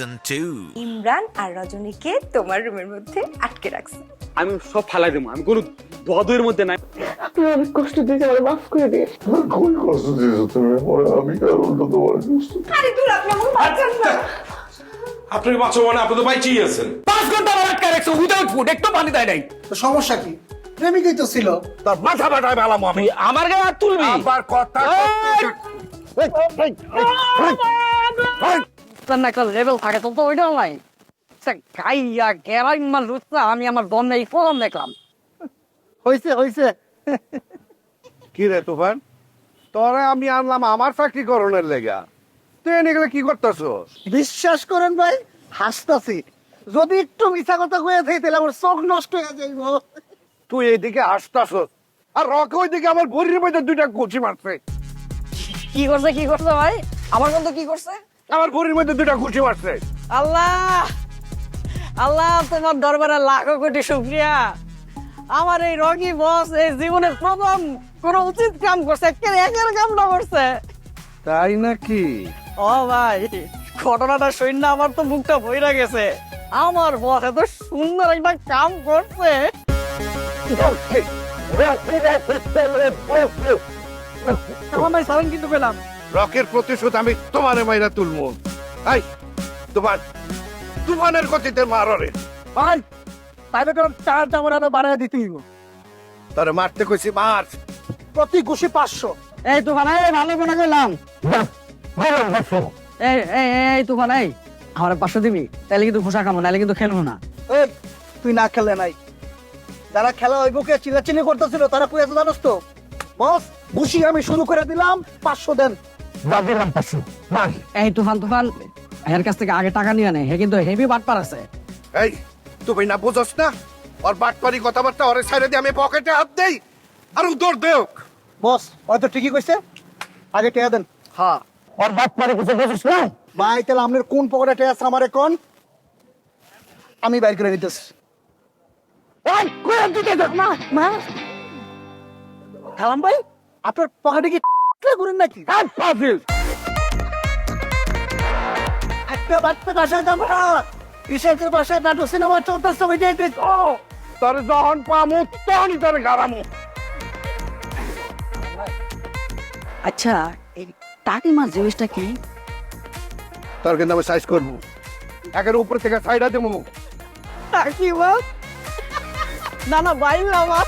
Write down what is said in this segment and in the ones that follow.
Season 2. Imran আর রজনীকে তোমার রুমের মধ্যে আটকে রাখছে আমি সব ফালাই দেবো আমি কোনো দদের মধ্যে নাই তুমি অনেক কষ্ট দিয়েছে আমার মাফ করে দিয়ে খুবই কষ্ট দিয়েছ তুমি পরে আমি আর উল্টো তোমার কষ্ট আরে দূর আপনি আমাকে বাঁচান না আপনাকে বাঁচো মানে আপনি তো বাইচেই আছেন পাঁচ ঘণ্টা আমার আটকা রাখছে উইদাউট ফুড একটু পানি দেয় নাই তো সমস্যা কি প্রেমিকই তো ছিল তোর মাথা ফাটায় পেলাম আমি আমার গায়ে হাত তুলবি আবার কথা না একটা লেভেল থাকে তো তো ওইটাও নাই সে গাইয়া গেরাই মাল লুচা আমি আমার দম নেই ফলন দেখলাম হয়েছে হয়েছে কি রে তুফান? তোরা আমি আনলাম আমার চাকরি করণের লেগা। তুই এনে গেলে কি করতেছ বিশ্বাস করেন ভাই হাসতাছি। যদি একটু মিথ্যা কথা কয়ে থাকি তাহলে আমার চোখ নষ্ট হয়ে যাইব। তুই এইদিকে হাসতাছ আর রকে ওইদিকে আমার বড়ির মধ্যে দুইটা কুচি মারছে। কি করছে কি করছে ভাই? আমার কিন্তু কি করছে? আমার বড়ির মধ্যে দুটা কুচি মারছে আল্লাহ আল্লাহ তোমার দরবারে লাখো কোটি শুক্রিয়া আমার এই রঙি বস এই জীবনের প্রথম কোন উচিত কাম করছে একের একের কামটা করছে তাই নাকি ও ভাই ঘটনাটা শূন্য আমার তো মুখটা বইরা গেছে আমার বস এত সুন্দর একটা কাম করছে আমার ভাই সালাম কিন্তু পেলাম রকের প্রতিশোধ আমি তোমার মাইরা তুলবো। আই তুফান তুফানের গতিতে মাররে ভাই তাইলে তোর আরও দিতে হইব। তোরে মারতে কইছি মার। প্রতি ঘুষি পাঁচশো। এই তুফান এই ভালো করে কইলাম এই এই এই তুফান এই। আমার পাঁচশো দিবি তাহলে কিন্তু ঘোষা খামো নাহলে কিন্তু খেলব না। এই, তুই না খেলে নাই। যারা খেলা ওই বুকে চিলাচিলি করতেছিল তারা কই আছে জানোস তো? বস ঘুষি আমি শুরু করে দিলাম পাঁচশো দেন। এই তুফান তুফান এর কাছ থেকে আগে টাকা নিয়ে নেয় হে কিন্তু হেভি বাটপার আছে। এই তুমি না বুঝস না? ওর বাটপারি কথাবার্তা ওরে দিয়ে আমি পকেটে হাত দেই। আর দেও বস হয়তো ঠিকই কইছে। আগে টেয়া দেন। হ্যাঁ। ওর কিছু বুঝিস না? ভাই তাহলে আপনার কোন পকেটে টেয়া আছে আমারে কোন? আমি বাইর করে দিতেছি। এই, কই আর দিতে মা, মা। ভাই আপনার পকেটে কি করেন নাকি? একটা বাচ্চা বাসায় যাব না। ইসের বাসায় নাটক সিনেমা চলতেছে ওই যে ও তোর যখন পামু তোর গারামু আচ্ছা এই টাকি মাছ জিনিসটা কি? তোর কিন্তু আমি সাইজ করব। একের উপর থেকে সাইডা দেবো। টাকি মাছ? না না বাইরে আমার।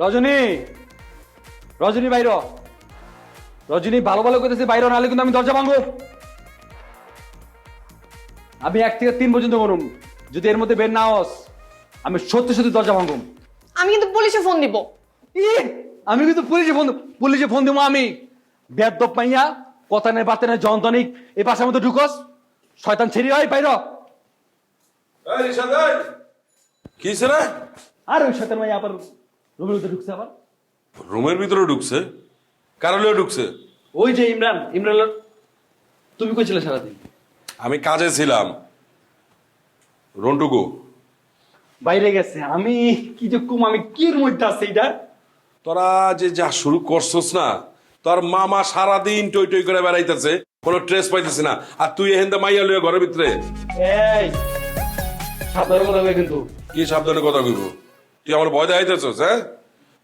রজনী রজনী বাইর রজনী ভালো ভালো করতেছে বাইর নাহলে কিন্তু আমি দরজা ভাঙবো। আমি এক থেকে তিন পর্যন্ত গনুম যদি এর মধ্যে বের না হস আমি সত্যি সত্যি দরজা ভাঙবো। আমি কিন্তু পুলিশে ফোন দিব। ই, আমি কিন্তু পুলিশে ফোন পুলিশে ফোন দিব আমি। বেদব পাইয়া কথা নেই বাতে নেই যন্ত্রণিক এই পাশের মধ্যে ঢুকস। শয়তান ছেড়ি হয় বাইর এই রিশাদ এই কি রে? আর ওই শয়তান মাইয়া আবার রুমের মধ্যে ঢুকছে আবার? রুমের ভিতরে ঢুকছে? কারলে ঢুকছে? ওই যে ইমরান ইমরান তুমি কইছিলে সারাদিন? আমি কাজে ছিলাম। রন্টুকু। বাইরে গেছে। আমি কি যে কুম আমি কির মধ্যে আছে এটা? তোরা যে যা শুরু করছস না তোর মামা সারাদিন টই টই করে বেড়াইতেছে কোনো ট্রেস পাইতেছে না। আর তুই এহেন মাইয়া লইয়া ঘরের ভিতরে? এই সাবধান কথা হবে কিন্তু। কি সাবধানে কথা কইব? তুই আমার ভয় দেখাইতেছস হ্যাঁ?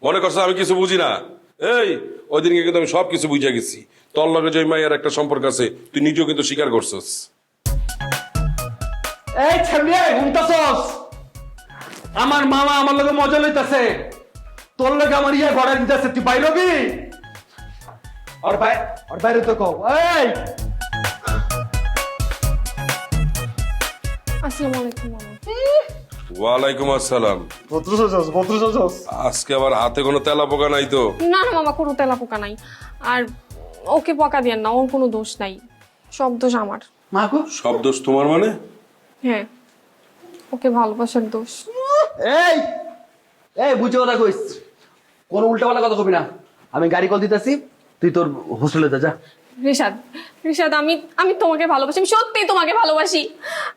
মনে করছ আমি কিছু বুঝি না? এই ওই দিনকে কিন্তু আমি সব কিছু বুঝে গেছি। তোর লগে যে মাইয়ার একটা সম্পর্ক আছে তুই নিজেও কিন্তু স্বীকার করছস। এই ছেলে ঘুমতাছস? আমার মামা আমার লগে মজা লইতাছে। তোর লগে আমার ইয়া ঘরে দিতেছে তুই বাইরে হবি? আর ভাই আর বাইরে তো কও। এই! আসসালামু আলাইকুম মামা। ওয়ালাইকুম আসসালাম। ভদ্রসাজ ভদ্রসাজ আজকে আবার হাতে কোনো তেলা পোকা নাই তো? না না মামা কোনো তেলা পোকা নাই। আর ওকে পকা দিয়েন না ওর কোনো দোষ নাই। সব দোষ আমার। মা গো? সব দোষ তোমার মানে? হ্যাঁ। ওকে ভালোবাসার দোষ। এই! এই বুঝে ওরা কইস। কোনো উল্টাপাল্টা কথা কবি না। আমি গাড়ি কল দিতেছি তুই তোর হোস্টেলে যা যা। রিশাদ রিশাদ আমি আমি তোমাকে ভালোবাসি আমি সত্যিই তোমাকে ভালোবাসি।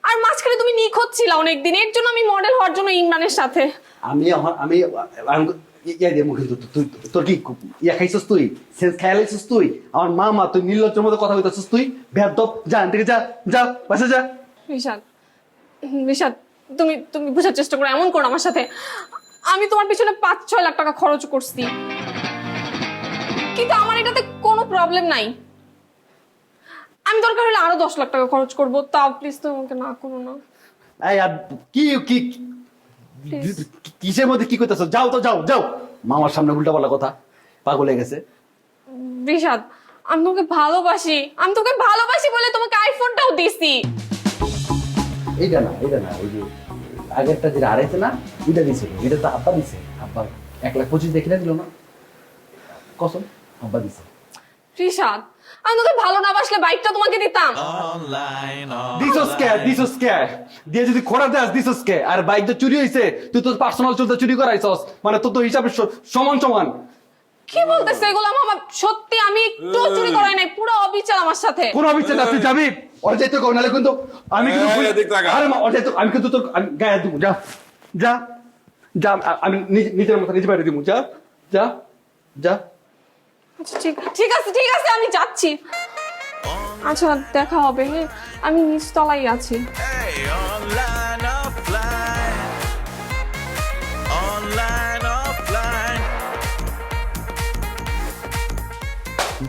আর মাঝখানে তুমি নিখোঁজ ছিল অনেকদিন এর জন্য আমি মডেল হওয়ার জন্য ইমরানের সাথে। আমি আমি ইয়া দিয়ে মুখে তুই- তোর কি ইয়া খাইছিস তুই? সেন্স খেয়ালাইছিস তুই? আমার মা মা তুই নির্লজ্জের মতো কথা কইতাছিস তুই? বেয়াদব যা থেকে যা যা বাসা যা। রিশাদ রিশাদ তুমি তুমি বোঝার চেষ্টা করো এমন করো আমার সাথে। আমি তোমার পিছনে পাঁচ ছয় লাখ টাকা খরচ করছি। কিন্তু আমার এটাতে কোনো প্রবলেম নাই। আমি দরকার হলে আরও দশ লাখ টাকা খরচ করব। তাও প্লিজ তুমি আমাকে না করো না। এই আর কি কি কিসের মধ্যে কি কইতাছ যাও তো যাও যাও। মামার সামনে উল্টাপাল্টা কথা। পাগল হয়ে গেছে। রিশাদ আমি তোমাকে ভালোবাসি। আমি তোকে ভালোবাসি বলে তোমাকে আইফোনটাও দিছি। এইটা না এইটা না ওই যে আগেরটা যেটা আড়াইছে না ওইটা দিছে। এটা তো আব্বা দিছে। আব্বা এক লাখ পঁচিশ দেখে দিল না। কসম আব্বা দিছে। রিশাদ আমি তোকে ভালো না বাসলে বাইকটা তোমাকে দিতাম। দিছস কে দিছস কে দিয়ে যদি খোড়া দেস দিছস কে আর বাইক তো চুরি হইছে তুই তো পার্সোনাল চলতে চুরি করাইছস মানে তোর তো হিসাবে সমান সমান। কি বলতেছে এগুলো মামা সত্যি আমি একটু চুরি করাই নাই পুরো অবিচার আমার সাথে। কোন অফিসে না তুই যাবি? ওর যাইতে কও নালে কিন্তু আমি কিন্তু আরে মা ওর আমি কিন্তু তোর গায়ে দিব যা। যা। যা আমি নিজের মতো নিজে বাইরে দিব যা। যা। যা। আচ্ছা ঠিক ঠিক আছে ঠিক আছে আমি যাচ্ছি। আচ্ছা দেখা হবে হ্যাঁ আমি নিচতলাই আছি.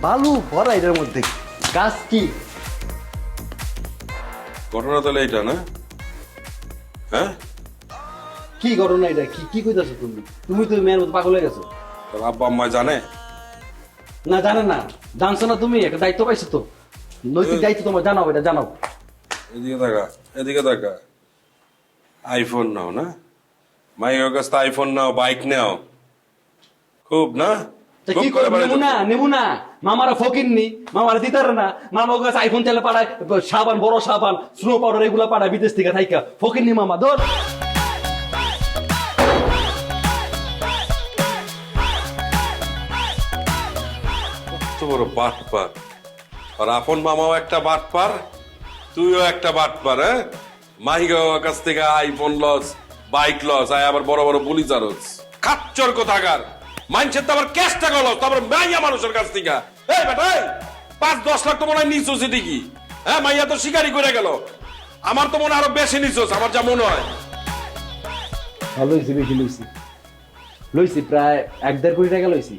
বালু ভরা এটার মধ্যে। গাছ কি? ঘটনা তাহলে এইটা না? হ্যাঁ? কি করো না এটা? কি কি কইতাছো তুমি? তুমি তো মেয়ের মতো পাগল হয়ে গেছো। তোর আব্বা আম্মা জানে? না জানে না। জানছো না তুমি? একটা দায়িত্ব পাইছো তো। নৈতিক দায়িত্ব তোমার জানাও এটা জানাও। এদিকে দেখা এদিকে দেখা আইফোন নাও না? মাইকের কাছ আইফোন নাও বাইক নাও। খুব না? কি নেব না নেব না। মামারা ফকির নি মামারা দিতারে না। মামার কাছে আইফোন তেলে পাঠায় সাবান বড় সাবান স্নো পাউডার এগুলো পাড়ায় বিদেশ থেকে থাইকা। ফকির নি মামা ধর। বড় বাট পার। আর আপন মামাও একটা বাট পার, তুইও একটা বাট পার হ্যাঁ? মাহিগাওয়ার কাছ থেকে আইফোন লস বাইক লস আয় আবার বড় বড় পুলিশ আরস খাচ্চর কোথাকার? মানছেন তো আবার ক্যাশ টাকা লস তারপর মাইয়া মানুষের কাছ থেকে। এই বেটা পাঁচ, দশ লাখ তো মনে হয় নিচু নিচোস এদিকে হ্যাঁ মাইয়া তো শিকারি করে গেল। আমার তো মনে হয় আরও বেশি নিচোস আমার যা মনে হয়। ভালো হয়েছে বেশি লইছি। লইছি, প্রায় এক দেড় কোটি টাকা লইছি।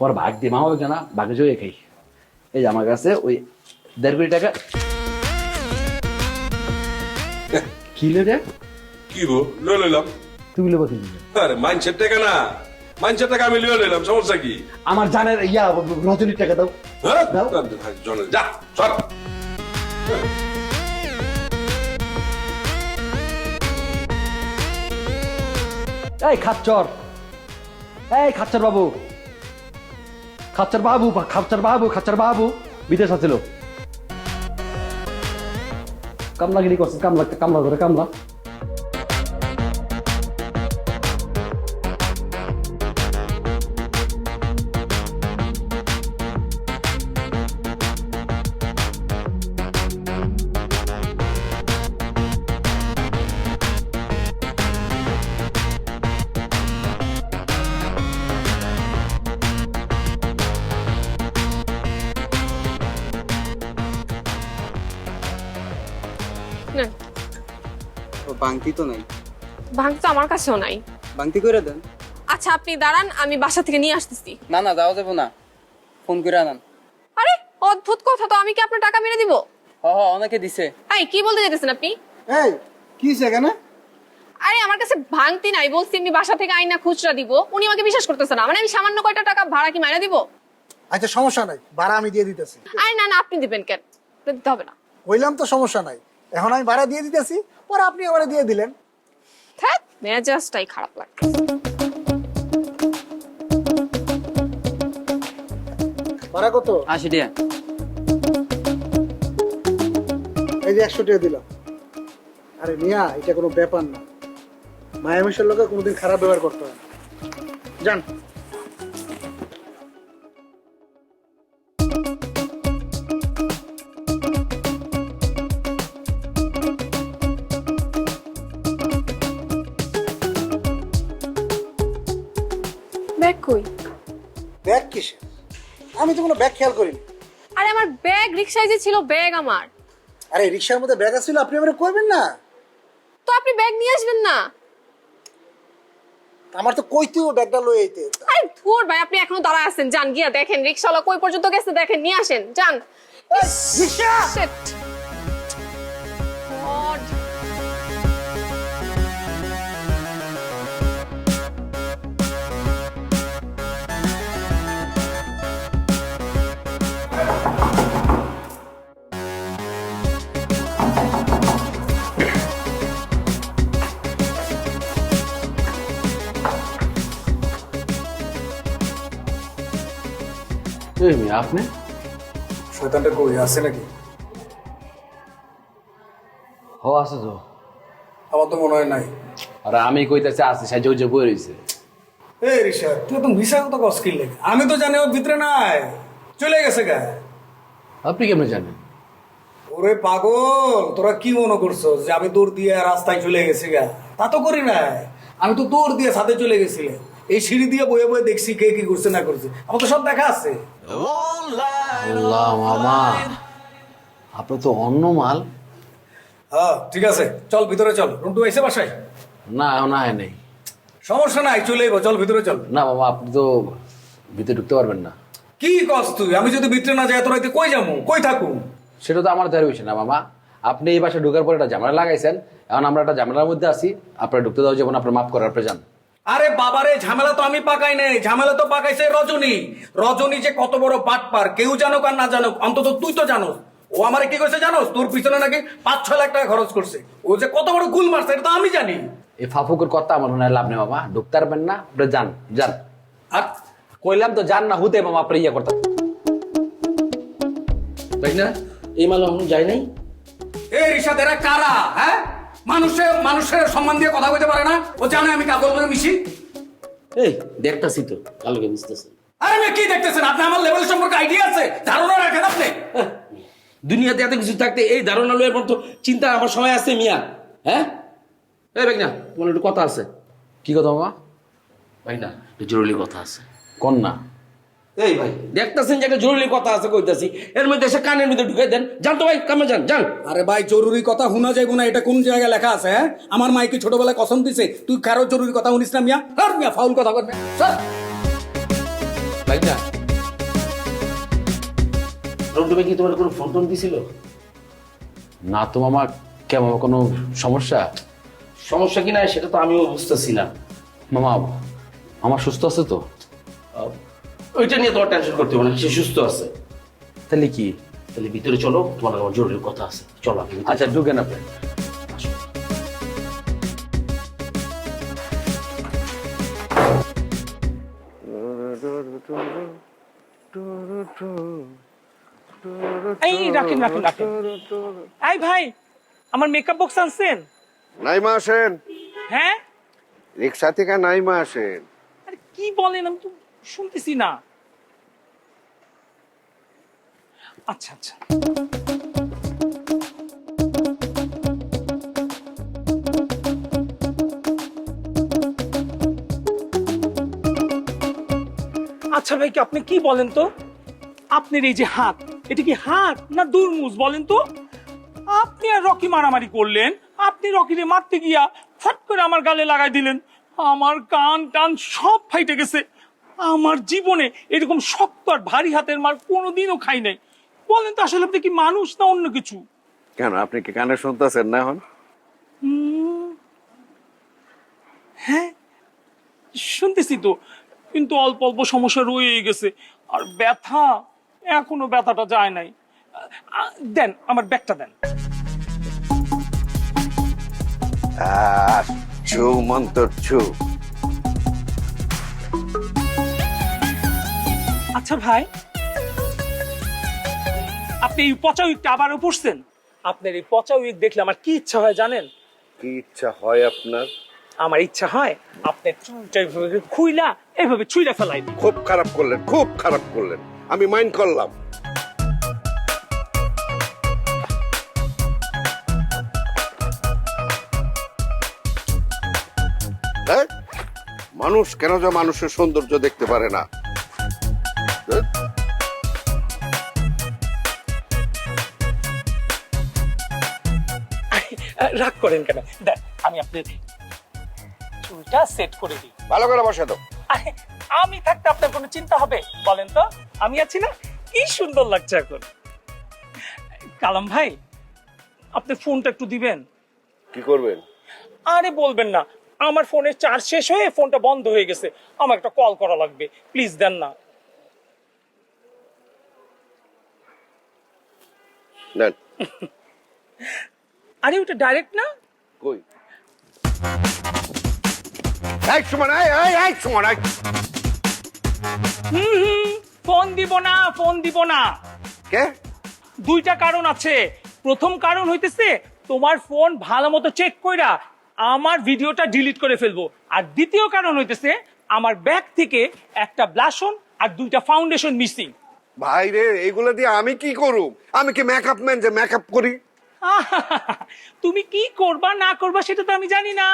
পর ভাগ দিয়ে মামা জানা ভাগে জয়ে খাই। এই যে আমার কাছে ওই দেড় কোটি টাকা। কি লে রে কি গো? লই লইলাম। তুমি লেবো কি আরে মাইনছের টাকা না। মাইনছের টাকা আমি লিয়ে লইলাম সমস্যা কি? আমার জানের ইয়া রজনীর টাকা দাও। হ্যাঁ? দাও। জনে যা সর। এই খাচ্চর। এই খাচ্চর বাবু। খাচ্চর বাবু খাচ্চার বাবু খাচ্চার বাবু। বিদেশ আছিল। কামলাগিরি করছে কামলা কামলা ধরে কামলা। বাংতি তো নাই। ভাঙ তো আমার কাছেও নাই। বাংতি করে দেন। আচ্ছা আপনি দাঁড়ান আমি বাসা থেকে নিয়ে আসতেছি। না না যাওয়া যাব না। ফোন করে আনান। আরে অদ্ভুত কথা তো আমি কি আপনার টাকা মেরে দিব? হ হ অনেকে দিছে। এই কি বলতে যেতেছেন আপনি? এই কি সেখানে আরে আমার কাছে ভাঙতি নাই বলছি আমি বাসা থেকে আইনা খুচরা দিব। উনি আমাকে বিশ্বাস করতেছে না মানে আমি সামান্য কয়টা টাকা ভাড়া কি মাইনা দিব? আচ্ছা সমস্যা নাই ভাড়া আমি দিয়ে দিতেছি। আরে না না আপনি দিবেন কেন? দিতে হবে না। কইলাম তো সমস্যা নাই। এখন আমি ভাড়া দিয়ে দিতেছি পরে আপনি আমার দিয়ে দিলেন। ধ্যাৎ মেজাজটাই খারাপ লাগে ভাড়া কত? আশি টাকা। এই যে একশো টাকা দিলাম। আরে মিয়া এটা কোনো ব্যাপার না। মায়া মিশের লোকে কোনোদিন খারাপ ব্যবহার করতে হয় না। যান। খেয়াল করিনি। আরে আমার ব্যাগ রিক্সায় যে ছিল ব্যাগ আমার। আরে রিক্সার মধ্যে ব্যাগ ছিল আপনি আমারে কইবেন না? তো আপনি ব্যাগ নিয়ে আসবেন না। আমার তো কইতেও ব্যাগটা লয়ে আইতে। আরে ধুর ভাই আপনি এখনও দাঁড়ায় আছেন যান গিয়া দেখেন রিক্সাওয়ালা কই পর্যন্ত গেছে দেখেন নিয়ে আসেন যান। রিক্সা এই মেয়ে, আপনি? শয়তানটা কই আছে নাকি? হ আছে তো। আমার তো মনে হয় নাই। আর আমি কইতেছি আছে সাহায্য যে বই রয়েছে এই ঋষা তুই তো কস্কিল লাগে আমি তো জানি ওর ভিতরে নাই। চলে গেছে গা। আপনি কেমন জানেন? ওরে পাগল তোরা কি মনে করছ যে আমি দৌড় দিয়ে রাস্তায় চলে গেছি গা? তা তো করি নাই। আমি তো দৌড় দিয়ে সাথে চলে গেছিলে এই সিঁড়ি দিয়ে বয়ে বয়ে দেখছি কে কি করছে না করছে। আমার তো সব দেখা আছে। আল্লাহ মামা আপনি তো অন্য মাল। হ্যাঁ ঠিক আছে। চল ভিতরে চল। রুন্টু এসে বাসায়? না আয় নেই। সমস্যা নাই চলে যাব চল ভিতরে চল। না মামা আপনি তো ভিতরে ঢুকতে পারবেন না। কি কস তুই? আমি যদি ভিতরে না যাই তোরা কই যাব? কই থাকুম সেটা তো আমার দেওয়ার বিষয় না মামা আপনি এই বাসায় ঢুকার পরে একটা ঝামেলা লাগাইছেন। এখন আমরা একটা ঝামেলার মধ্যে আছি। আপনার ঢুকতে দেওয়া যাবেন আপনার মাফ করার আপনি যান। আরে বাবারে ঝামেলা তো আমি পাকাই নাই। ঝামেলা তো পাকাইছে রজনী। রজনী যে কত বড় বাটপার কেউ জানুক আর না জানুক অন্তত তুই তো জানোস। ও আমারে কি করছে জানোস? তোর পিছনে নাকি পাঁচ ছয় লাখ টাকা খরচ করছে। ও যে কত বড় গুল মারছে এটা তো আমি জানি। এই ফাফুকের কথা আমার মনে হয় লাভ নেই বাবা। ঢুকতে পারবেন না আপনি যান যান। আর? কইলাম তো যান না হতে বাবা আপনি ইয়ে করতেন তাই না? এই মাল যায় নাই? এই রিসাদ এরা কারা হ্যাঁ? মানুষের মানুষের সম্মান দিয়ে কথা বলতে পারে না। ও জানে আমি কাগজ করে মিশি। এই দেখতাছি তো কালকে বুঝতেছি। আরে আমি কি দেখতেছেন? আপনি আমার লেভেল সম্পর্কে আইডিয়া আছে ধারণা রাখেন আপনি। দুনিয়াতে এত কিছু থাকতে এই ধারণা লয়ের মতো চিন্তা আমার সময় আছে মিয়া। হ্যাঁ? এই ভাই না তোমার একটু কথা আছে। কি কথা মামা? ভাই না একটু জরুরি কথা আছে। কোন না এই ভাই। দেখতেছেন যে একটা জরুরি কথা আছে কইতাছি। এর মধ্যে এসে কানের মধ্যে ঢুকে দেন। জান তো ভাই কামে যান যান। আরে ভাই জরুরি কথা শোনা যাইব না এটা কোন জায়গায় লেখা আছে হ্যাঁ? আমার মাইকে ছোটবেলায় কসম দিছে তুই কারও জরুরি কথা শুনিস না মিয়া? আর মিয়া ফাউল কথা করবে স্যার ভাই না। রন্টু কি তোমার কোনো ফোন টোন দিছিল? না তো মামা কেমন কোনো সমস্যা? সমস্যা কি না সেটা তো আমিও বুঝতেছি না মামা আমার সুস্থ আছে তো? ওইটা নিয়ে তোমার টেনশন করতে হবে না সে সুস্থ আছে। তাহলে কি? তাহলে ভিতরে চলো তোমার আমার জরুরি কথা আছে। চলো আপনি আচ্ছা ঢুকেন আপনি এই রাখেন রাখেন রাখেন। এই ভাই আমার মেকআপ বক্স আনছেন? নাইমা আসেন। হ্যাঁ? রিক্সা থেকে নাইমা আসেন। আরে কি বলেন আমি তো শুনতেছি না। আচ্ছা আচ্ছা। আচ্ছা ভাই আপনি কি বলেন তো? আপনার এই যে হাত, এটা কি হাত না দুর্মুজ বলেন তো? আপনি আর রকি মারামারি করলেন, আপনি রকিরে মারতে গিয়া ফট করে আমার গালে লাগাই দিলেন। আমার কান টান সব ফাইটে গেছে। আমার জীবনে এরকম শক্ত আর ভারী হাতের মার কোনোদিনও খাই নাই। বলেন তো আসলে আপনি কি মানুষ না অন্য কিছু? কেন আপনি কি কানে শুনতেছেন না এখন? হ্যাঁ শুনতেছি তো কিন্তু অল্প অল্প সমস্যা রয়ে গেছে আর ব্যথা এখনও ব্যথাটা যায় নাই। দেন আমার ব্যাগটা দেন। ছু মন্তর ছু আচ্ছা ভাই আপনি এই পচা উইকটা আবারও পড়ছেন আপনার এই পচা উইক দেখলে আমার কি ইচ্ছা হয় জানেন? কি ইচ্ছা হয় আপনার? আমার ইচ্ছা হয় আপনার চুলটা এভাবে খুইলা এভাবে ছুইলা ফেলাই দিই। খুব খারাপ করলেন খুব খারাপ করলেন। আমি মাইন্ড করলাম। হ্যাঁ? মানুষ কেন যে মানুষের সৌন্দর্য দেখতে পারে না? রাগ করেন কেন? দেখ আমি আপনার চুলটা সেট করে দিই। ভালো করে বসে দাও আরে, আমি থাকতে আপনার কোনো চিন্তা হবে? বলেন তো আমি আছি না? কি সুন্দর লাগছে এখন। কালাম ভাই আপনি ফোনটা একটু দিবেন। কি করবেন? আরে বলবেন না। আমার ফোনের চার্জ শেষ হয়ে ফোনটা বন্ধ হয়ে গেছে। আমার একটা কল করা লাগবে। প্লিজ দেন না। নেন। আরে ওটা ডাইরেক্ট না? কই? এই সুমন এই সুমন এই। হুম হুম ফোন দিব না ফোন দিব না। কে? দুইটা কারণ আছে। প্রথম কারণ হইতেছে তোমার ফোন ভালো মতো চেক কইরা আমার ভিডিওটা ডিলিট করে ফেলব। আর দ্বিতীয় কারণ হইতেছে আমার ব্যাগ থেকে একটা ব্লাশন আর দুইটা ফাউন্ডেশন মিসিং ভাই রে এগুলো দিয়ে আমি কি করুম? আমি কি মেকআপ ম্যান যে মেকআপ করি? তুমি কি করবা না করবা সেটা তো আমি জানি না।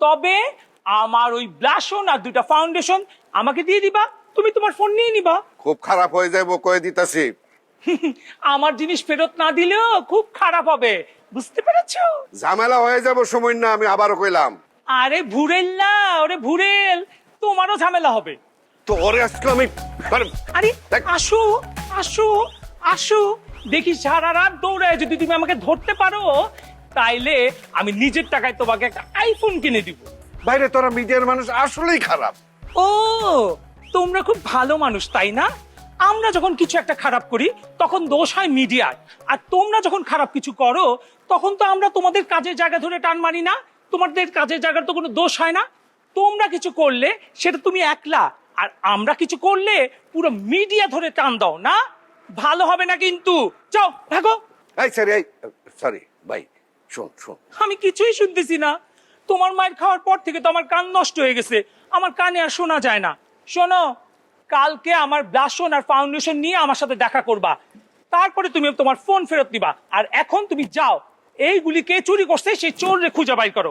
তবে আমার ওই ব্লাশন আর দুইটা ফাউন্ডেশন আমাকে দিয়ে দিবা তুমি তোমার ফোন নিয়ে নিবা। খুব খারাপ হয়ে যাব কয়ে দিতাছি। আমার জিনিস ফেরত না দিলেও খুব খারাপ হবে বুঝতে পেরেছ? ঝামেলা হয়ে যাব সময় না আমি আবারও কইলাম। আরে ভুরেল না ওরে ভুরেল তোমারও ঝামেলা হবে। তো ওরে আজকে আমি আরে। আসো আসো আসো। দেখি সারা রাত দৌড়ায় যদি তুমি আমাকে ধরতে পারো তাইলে আমি নিজের টাকায় তোমাকে একটা আইফোন কিনে দিব। বাইরে তোরা মিডিয়ার মানুষ আসলেই খারাপ। ও তোমরা খুব ভালো মানুষ তাই না? আমরা যখন কিছু একটা খারাপ করি তখন দোষ হয় মিডিয়ার। আর তোমরা যখন খারাপ কিছু করো তখন তো আমরা তোমাদের কাজের জায়গা ধরে টান মারি না। তোমাদের কাজের জায়গার তো কোনো দোষ হয় না। তোমরা কিছু করলে সেটা তুমি একলা। আর আমরা কিছু করলে পুরো মিডিয়া ধরে টান দাও না? ভালো হবে না কিন্তু। যাও ভাগো এই সরি এই সরি ভাই শোন শোন। আমি কিছুই শুনতেছি না। তোমার মায়ের খাওয়ার পর থেকে তো আমার কান নষ্ট হয়ে গেছে। আমার কানে আর শোনা যায় না। শোনো কালকে আমার ব্লাশন আর ফাউন্ডেশন নিয়ে আমার সাথে দেখা করবা। তারপরে তুমি তোমার ফোন ফেরত দিবা। আর এখন তুমি যাও। এইগুলি কে চুরি করছে সেই চোর রে খুঁজে বাই করো।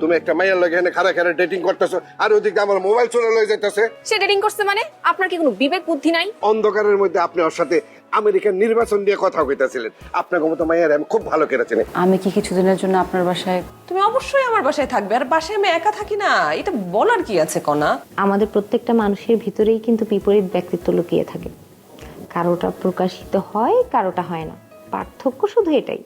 তুমি একটা মাইয়ার লাগে এখানে খারা খারা ডেটিং করতেছো আর ওদিকে আমার মোবাইল চলে লয়ে যাইতেছে। সে ডেটিং করছে মানে? আপনার কি কোনো বিবেক বুদ্ধি নাই? অন্ধকারের মধ্যে আপনি ওর সাথে আমেরিকার নির্বাচন দিয়ে কথা কইতাছিলেন। আপনার মতো মাইয়ার আমি খুব ভালো করে চিনি আমি কি কিছুদিনের জন্য আপনার বাসায় তুমি অবশ্যই আমার বাসায় থাকবে আর বাসায় আমি একা থাকি না। এটা বলার কি আছে কনা? আমাদের প্রত্যেকটা মানুষের ভিতরেই কিন্তু বিপরীত ব্যক্তিত্ব লুকিয়ে থাকে। কারোটা প্রকাশিত হয় কারোটা হয় না। পার্থক্য শুধু এটাই।